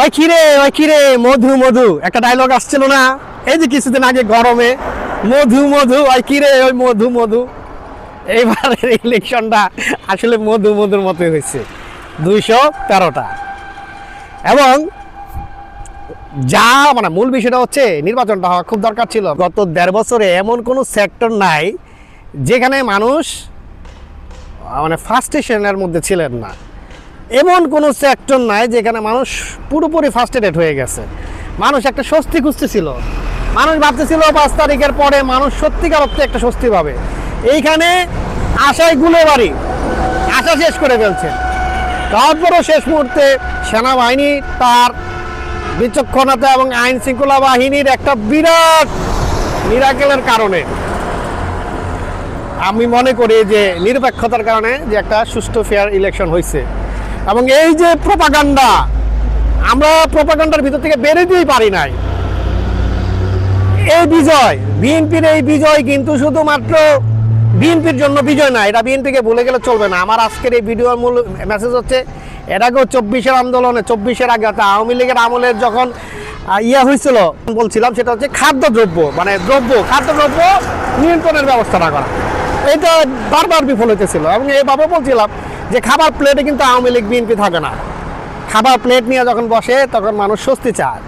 ওই কিরে ওই কিরে মধু মধু। একটা ডায়লগ আসছিল না? এই যে কিছুদিন আগে গরমে। মধু মধু, ওই কিরে ওই মধু মধু। এইবারের ইলেকশনটা আসলে মধু, মধুর মতোই হয়েছে। দুইশো তেরোটা। এবং যা মানে মূল বিষয়টা হচ্ছে, নির্বাচনটা হওয়া খুব দরকার ছিল। গত দেড় বছরে এমন কোনো সেক্টর নাই, যেখানে মানুষ মানে ফার্স্টেশনের মধ্যে ছিলেন না। এমন কোনো সেক্টর নাই যেখানে মানুষ পুরোপুরি ফার্স্ট ফার্স্টেডেড হয়ে গেছে। মানুষ একটা স্বস্তি খুঁজতেছিল। মানুষ ভাবতেছিল পাঁচ তারিখের পরে মানুষ সত্যিকার অর্থে একটা স্বস্তি পাবে। এইখানে আশায়গুলো বাড়ি আশা শেষ করে ফেলছে। তারপরও শেষ মুহূর্তে সেনাবাহিনী তার বিচক্ষণতা এবং আইন শৃঙ্খলা বাহিনীর একটা বিরাট মিরাকেলের কারণে আমি মনে করি যে নিরপেক্ষতার কারণে যে একটা সুষ্ঠু ফেয়ার ইলেকশন হয়েছে এবং এই যে প্রপাগান্ডা আমরা প্রপাগান্ডার ভিতর থেকে বেরোতেই পারি নাই। এই বিজয়, বিএনপির এই বিজয় কিন্তু শুধুমাত্র বিএনপির জন্য বিজয় না, এটা বিএনপিকে ভুলে গেলে চলবে না। আমার আজকের এই ভিডিওর মূল মেসেজ হচ্ছে এর আগেও চব্বিশের আন্দোলনে, চব্বিশের আগে অর্থাৎ আওয়ামী লীগের আমলের যখন ইয়ে হয়েছিল, বলছিলাম সেটা হচ্ছে খাদ্যদ্রব্য মানে দ্রব্য, খাদ্যদ্রব্য নিয়ন্ত্রণের ব্যবস্থাটা করা। এটা বারবার বিফল হইতেছিল এবং এইভাবে বলছিলাম যে খাবার প্লেটে কিন্তু আওয়ামী লীগ, বিএনপি থাকে না। খাবার প্লেট নিয়ে যখন বসে, তখন মানুষ স্বস্তি চায়।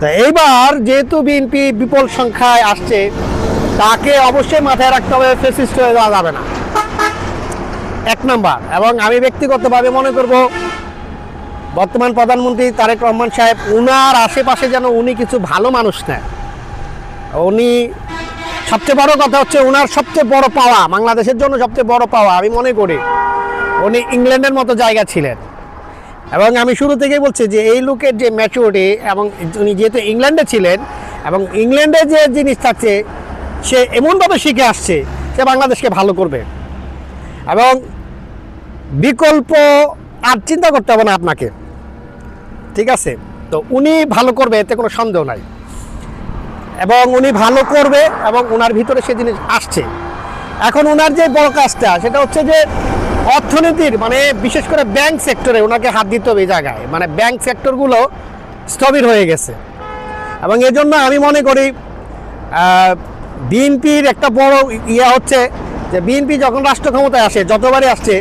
তো এইবার যেহেতু বিএনপি বিপুল সংখ্যায় আসছে, তাকে অবশ্যই মাথায় রাখতে হবে ফেসিস্ট হয়ে যাওয়া যাবে না। এক নম্বর, এবং আমি ব্যক্তিগতভাবে মনে করব, বর্তমান প্রধানমন্ত্রী তারেক রহমান সাহেব, উনার আশেপাশে যেন উনি কিছু ভালো মানুষ নেন। উনি সবচেয়ে বড় কথা হচ্ছে ওনার সবচেয়ে বড় পাওয়া, বাংলাদেশের জন্য সবচেয়ে বড় পাওয়া, আমি মনে করি। উনি ইংল্যান্ডের মতো জায়গা ছিলেন। এবং আমি শুরু থেকেই বলছি যে এই লোকের যে ম্যাচুরিটি এবং উনি যেহেতু ইংল্যান্ডে ছিলেন এবং ইংল্যান্ডে যে জিনিস থাকছে, সে এমনভাবে শিখে আসছে সে বাংলাদেশকে ভালো করবে। এবং বিকল্প আর চিন্তা করতে হবে না আপনাকে। ঠিক আছে? তো উনি ভালো করবে, এতে কোনো সন্দেহ নাই। এবং উনি ভালো করবে এবং ওনার ভিতরে সে জিনিস আসছে। এখন ওনার যে বড় কাজটা, সেটা হচ্ছে যে অর্থনীতির মানে বিশেষ করে ব্যাংক সেক্টরে ওনাকে হাত দিতে হবে এই জায়গায়। মানে ব্যাংক সেক্টরগুলো স্থবির হয়ে গেছে। এবং এজন্য আমি মনে করি বিএনপির একটা বড় ইয়ে হচ্ছে যে, বিএনপি যখন রাষ্ট্র ক্ষমতায় আসে, যতবারই আসছে,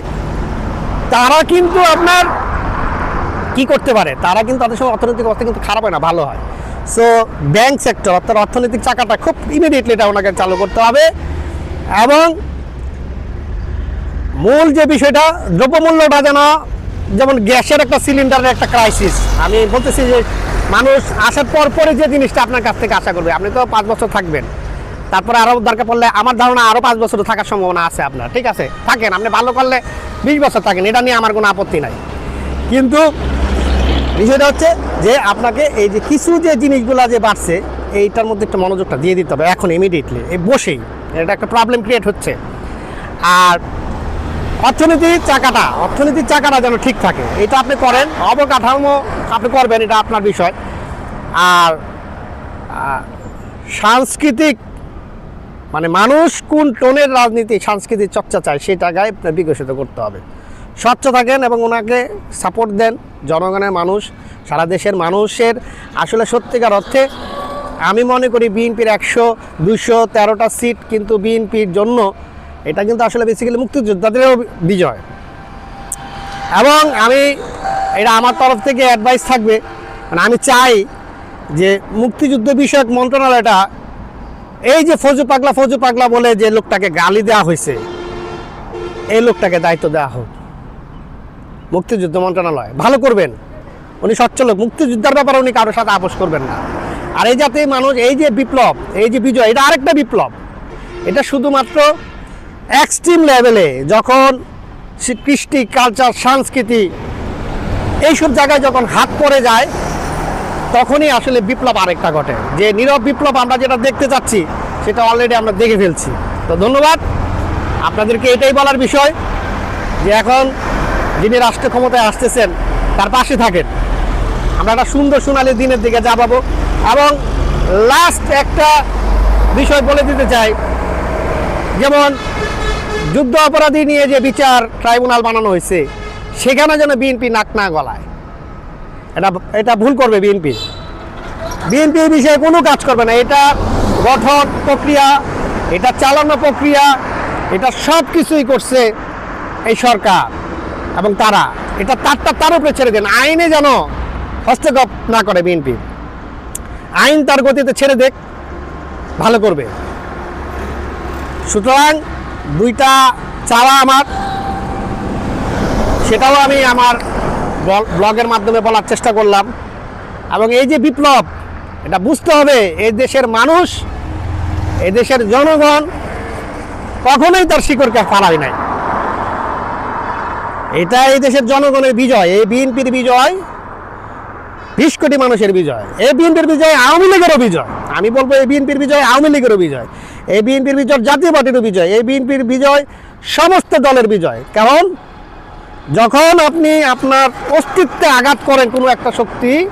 তারা কিন্তু আপনার কি করতে পারে? তারা কিন্তু তাদের সময় অর্থনৈতিক অবস্থা কিন্তু খারাপ হয় না, ভালো হয়। সো ব্যাংক সেক্টর অর্থাৎ অর্থনৈতিক চাকাটা খুব ইমিডিয়েটলি এটা ওনাকে চালু করতে হবে। এবং মূল যে বিষয়টা দ্রব্যমূল্যটা যেন যেমন গ্যাসের একটা সিলিন্ডারের একটা ক্রাইসিস আমি বলতেছি যে মানুষ আসার পর পরে যে জিনিসটা আপনার কাছ থেকে আশা করবে। আপনি তো পাঁচ বছর থাকবেন। তারপরে আরও দরকার পড়লে আমার ধারণা আরও পাঁচ বছর থাকার সম্ভাবনা আছে আপনার, ঠিক আছে? থাকেন, আপনি ভালো করলে বিশ বছর থাকেন, এটা নিয়ে আমার কোনো আপত্তি নাই। কিন্তু বিষয়টা হচ্ছে যে আপনাকে এই যে কিছু যে জিনিসগুলো যে বাড়ছে, এইটার মধ্যে একটা মনোযোগটা দিয়ে দিতে হবে, এখন ইমিডিয়েটলি এই বসেই। এটা একটা প্রবলেম ক্রিয়েট হচ্ছে। আর অর্থনীতির চাকাটা অর্থনীতির চাকাটা যেন ঠিক থাকে। এটা আপনি করেন, অবকাঠামো আপনি করবেন, এটা আপনার বিষয়। আর সাংস্কৃতিক মানে মানুষ কোন টোনের রাজনীতি, সাংস্কৃতিক চর্চা চায় জায়গায় আপনার বিকশিত করতে হবে। স্বচ্ছ থাকেন এবং ওনাকে সাপোর্ট দেন জনগণের মানুষ, সারা দেশের মানুষের। আসলে সত্যিকার অর্থে আমি মনে করি বিএনপির একশো দুশো তেরোটা সিট কিন্তু বিএনপির জন্য এটা কিন্তু আসলে বেসিক্যালি মুক্তিযোদ্ধাদেরও বিজয়। এবং আমি, এটা আমার তরফ থেকে অ্যাডভাইস থাকবে মানে আমি চাই যে মুক্তিযুদ্ধ বিষয়ক মন্ত্রণালয়টা, এই যে ফজু পাগলা ফজু পাগলা বলে যে লোকটাকে গালি দেওয়া হয়েছে, এই লোকটাকে দায়িত্ব দেওয়া হোক। মুক্তিযুদ্ধ মন্ত্রণালয়, ভালো করবেন। উনি স্বচ্ছ লোক, মুক্তিযুদ্ধের ব্যাপারে উনি কারোর সাথে আপোষ করবেন না। আর এই জাতীয় মানুষ, এই যে বিপ্লব, এই যে বিজয়, এটা আরেকটা বিপ্লব। এটা শুধুমাত্র এক্সট্রিম লেভেলে যখন কৃষ্টি কালচার সংস্কৃতি এইসব জায়গায় যখন হাত পড়ে যায়, তখনই আসলে বিপ্লব আরেকটা ঘটে। যে নীরব বিপ্লব আমরা যেটা দেখতে চাচ্ছি, সেটা অলরেডি আমরা দেখে ফেলছি। তো ধন্যবাদ। আপনাদেরকে এটাই বলার বিষয় যে এখন যিনি রাষ্ট্র ক্ষমতায় আসতেছেন, তার পাশে থাকেন। আমরা একটা সুন্দর সোনালি দিনের দিকে যাবাবো। এবং লাস্ট একটা বিষয় বলে দিতে চাই, যেমন যুদ্ধ অপরাধী নিয়ে যে বিচার ট্রাইব্যুনাল বানানো হয়েছে, সেখানে যেন বিএনপি নাক না গলায়। এটা এটা ভুল করবে বিএনপি। বিএনপি এই বিষয়ে কোনো কাজ করবে না। এটা গঠন প্রক্রিয়া, এটা চালানো প্রক্রিয়া, এটা সব কিছুই করছে এই সরকার এবং তারা। এটা তারটা তার উপরে ছেড়ে দেন। আইনে যেন হস্তক্ষেপ না করে বিএনপি। আইন তার গতিতে ছেড়ে দেখ ভালো করবে। সুতরাং দুইটা চাওয়া আমার। সেটাও আমি আমার ব্লগের মাধ্যমে বলার চেষ্টা করলাম। এবং এই যে বিপ্লব, এটা বুঝতে হবে, এই দেশের মানুষ, এই দেশের জনগণ কখনোই তার শিকড়কে ফালাই নাই। এটা এই দেশের জনগণের বিজয়, এই বিএনপির বিজয়, বিশ কোটি মানুষের বিজয়, এই বিএনপির বিজয় আওয়ামী লীগেরও বিজয়। আমি বলব এই বিএনপির বিজয় আওয়ামী লীগেরও বিজয়। এই বিএনপির বিজয়, জাতীয় পার্টিরও বিজয়, এই বিএনপির বিজয় সমস্ত দলের বিজয়। কারণ যখন আপনি আপনার অস্তিত্বে আঘাত করেন কোনো একটা শক্তি,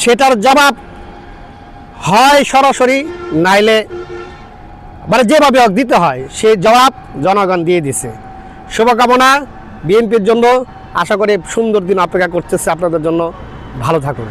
সেটার জবাব হয় সরাসরি, নাইলে মানে যেভাবে হোক দিতে হয় সেই জবাব জনগণ দিয়ে দিছে। শুভকামনা বিএনপির জন্য। আশা করি সুন্দর দিন অপেক্ষা করতেছে। আপনাদের জন্য ভালো থাকুন।